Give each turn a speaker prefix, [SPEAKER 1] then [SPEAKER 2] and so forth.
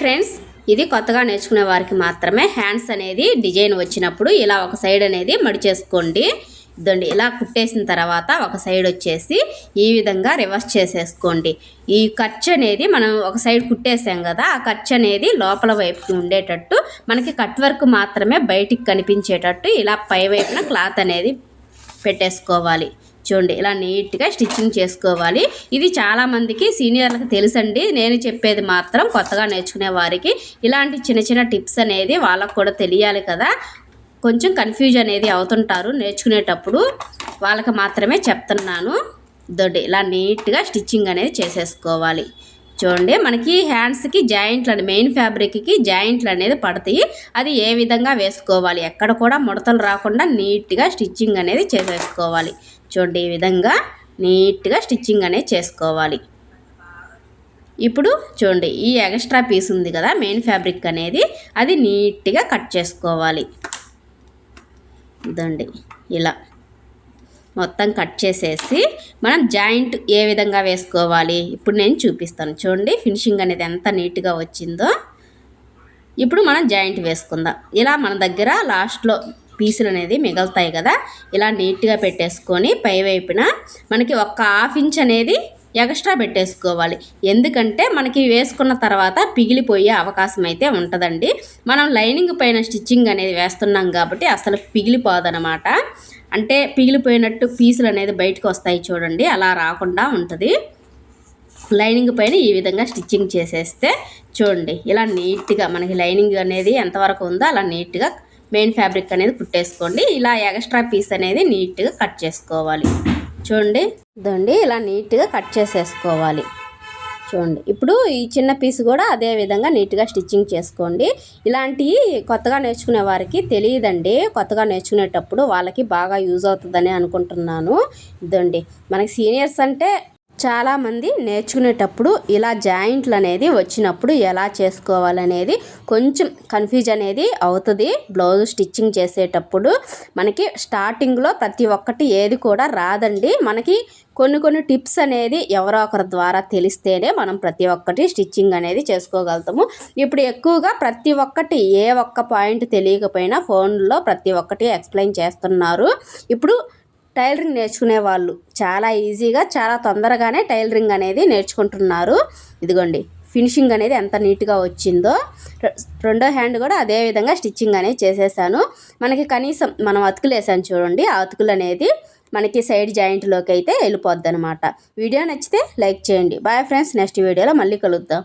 [SPEAKER 1] Friends ఇది కొత్తగా నేర్చుకునే వారికి మాత్రమే హ్యాండ్స్ అనేది డిజైన్ వచ్చినప్పుడు ఇలా ఒక సైడ్ అనేది మడిచేసుకోండి ఇదండి ఇలా కుట్టేసిన తర్వాత ఒక సైడ్ వచ్చేసి ఈ విధంగా రివర్స్ చేసేసుకోండి. ఈ ఖర్చు అనేది మనం ఒక సైడ్ కుట్టేసాం కదా ఆ ఖర్చు అనేది లోపల వైపుకి ఉండేటట్టు మనకి కట్ వర్క్ మాత్రమే బయటికి కనిపించేటట్టు ఇలా పై వైపున క్లాత్ అనేది పెట్టేసుకోవాలి. చూడండి ఇలా నీట్గా స్టిచ్చింగ్ చేసుకోవాలి. ఇది చాలామందికి సీనియర్లకు తెలుసండి. నేను చెప్పేది మాత్రం కొత్తగా నేర్చుకునే వారికి ఇలాంటి చిన్న చిన్న టిప్స్ అనేది వాళ్ళకు కూడా తెలియాలి కదా. కొంచెం కన్ఫ్యూజ్ అనేది అవుతుంటారు నేర్చుకునేటప్పుడు. వాళ్ళకి మాత్రమే చెప్తున్నాను. దొడ్డి ఇలా నీట్గా స్టిచ్చింగ్ అనేది చేసేసుకోవాలి. చూడండి మనకి హ్యాండ్స్కి జాయింట్లు మెయిన్ ఫ్యాబ్రిక్కి జాయింట్లు అనేది పడతాయి. అది ఏ విధంగా వేసుకోవాలి? ఎక్కడ కూడా ముడతలు రాకుండా నీట్గా స్టిచ్చింగ్ అనేది చేసేసుకోవాలి. చూడండి ఈ విధంగా నీట్గా స్టిచ్చింగ్ అనేది చేసుకోవాలి. ఇప్పుడు చూడండి ఈ ఎక్స్ట్రా పీస్ ఉంది కదా మెయిన్ ఫ్యాబ్రిక్ అనేది అది నీట్గా కట్ చేసుకోవాలి. ఇదండి ఇలా. మొత్తం కట్ చేసేసి మనం జాయింట్ ఏ విధంగా వేసుకోవాలి? ఇప్పుడు నేను చూపిస్తాను. చూడండి ఫినిషింగ్ అనేది ఎంత నీట్గా వచ్చిందో. ఇప్పుడు మనం జాయింట్ వేసుకుందాం. ఇలా మన దగ్గర లాస్ట్లో పీసులు అనేది మిగులుతాయి కదా? ఇలా నీట్గా పెట్టేసుకొని పై వైపున మనకి ఒక్క హాఫ్ ఇంచ్ అనేది ఎక్స్ట్రా పెట్టేసుకోవాలి. ఎందుకంటే మనకి వేసుకున్న తర్వాత పిగిలిపోయే అవకాశం అయితే ఉంటుందండి. మనం లైనింగ్ పైన స్టిచ్చింగ్ అనేది వేస్తున్నాం కాబట్టి అసలు పిగిలిపోదనమాట. అంటే పిగిలిపోయినట్టు పీసులు అనేది బయటకు వస్తాయి చూడండి అలా రాకుండా ఉంటుంది. లైనింగ్ పైన ఈ విధంగా స్టిచ్చింగ్ చేసేస్తే చూడండి ఇలా నీట్గా మనకి లైనింగ్ అనేది ఎంతవరకు ఉందో అలా నీట్గా మెయిన్ ఫ్యాబ్రిక్ అనేది కుట్టేసుకోండి. ఇలా ఎక్స్ట్రా పీస్ అనేది నీట్గా కట్ చేసుకోవాలి. చూడండి ఇదండి ఇలా నీట్గా కట్ చేసేసుకోవాలి. చూడండి ఇప్పుడు ఈ చిన్న పీస్ కూడా అదే విధంగా నీట్గా స్టిచ్చింగ్ చేసుకోండి. ఇలాంటివి కొత్తగా నేర్చుకునే వారికి తెలియదండి. కొత్తగా నేర్చుకునేటప్పుడు వాళ్ళకి బాగా యూజ్ అవుతుందని అనుకుంటున్నాను. ఇదండి మనకి సీనియర్స్ అంటే చాలామంది నేర్చుకునేటప్పుడు ఇలా జాయింట్లు అనేది వచ్చినప్పుడు ఎలా చేసుకోవాలనేది కొంచెం కన్ఫ్యూజ్ అనేది అవుతుంది. బ్లౌజ్ స్టిచ్చింగ్ చేసేటప్పుడు మనకి స్టార్టింగ్లో ప్రతి ఒక్కటి ఏది కూడా రాదండి. మనకి కొన్ని కొన్ని టిప్స్ అనేది ఎవరో ఒకరి ద్వారా తెలిస్తేనే మనం ప్రతి ఒక్కటి స్టిచ్చింగ్ అనేది చేసుకోగలుగుతాము. ఇప్పుడు ఎక్కువగా ప్రతి ఒక్కటి ఏ ఒక్క పాయింట్ తెలియకపోయినా ఫోన్లో ప్రతి ఒక్కటి ఎక్స్ప్లెయిన్ చేస్తున్నారు. ఇప్పుడు టైలరింగ్ నేర్చుకునే వాళ్ళు చాలా ఈజీగా చాలా తొందరగానే టైలరింగ్ అనేది నేర్చుకుంటున్నారు. ఇదిగోండి ఫినిషింగ్ అనేది ఎంత నీట్గా వచ్చిందో. రెండో హ్యాండ్ కూడా అదే విధంగా స్టిచ్చింగ్ అనేది చేసేసాను. మనకి కనీసం మనం అతుకులు వేసాను చూడండి ఆ అతుకులు అనేది మనకి సైడ్ జాయింట్లోకి అయితే వెళ్ళిపోద్ది అనమాట వీడియో నచ్చితే లైక్ చేయండి. బాయ్ ఫ్రెండ్స్ నెక్స్ట్ వీడియోలో మళ్ళీ కలుద్దాం.